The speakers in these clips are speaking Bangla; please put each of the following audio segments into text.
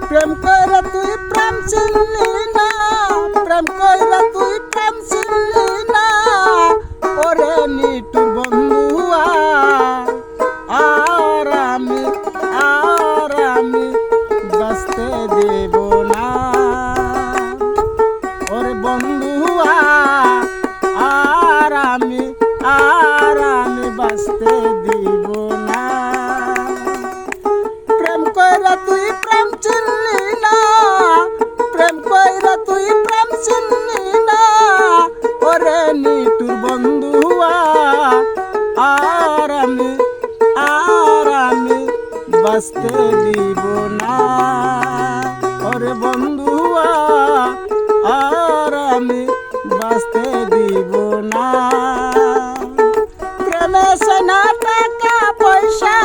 প্রেম কইরা তুই প্রেম চিনলি না প্রেম কইরা তুই বাঁচতে দিব না। ওরে বন্ধুয়া, আর আমি বাঁচতে দিব না। প্রেমে সেনা টাকা পয়সা,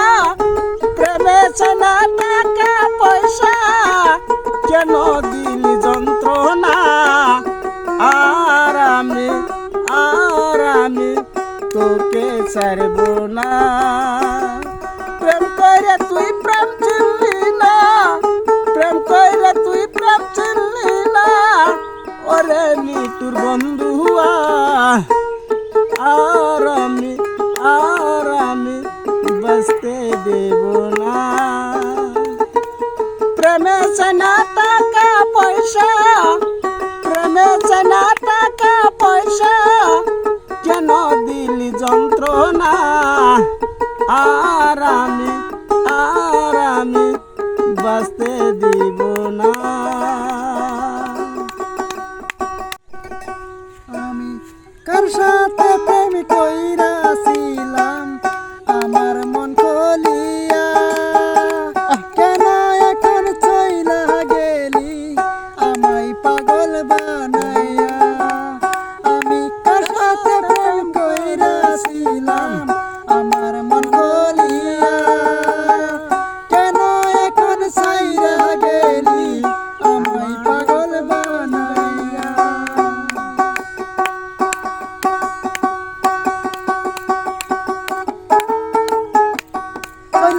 প্রেমে সেনা টাকা পয়সা কেন দিলি যন্ত্রণা। আর আমি আর আমি তোকে ছাড়ব না। প্রেম করে তুই ওরে নিতুর বন্ধুয়া আর আমি আর আমি বাঁচতে দেব না। প্রেমে সেনা টাকা পয়সা, প্রেমে সেনা টাকা পয়সা কেন দিলি যন্ত্রণা। আর আমি আর আমি বাঁচতে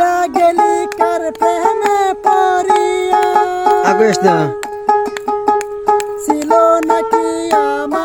চলা গেলি কার প্রেমে পড়িয়া? আগে আসতে ছিল নাকি আমার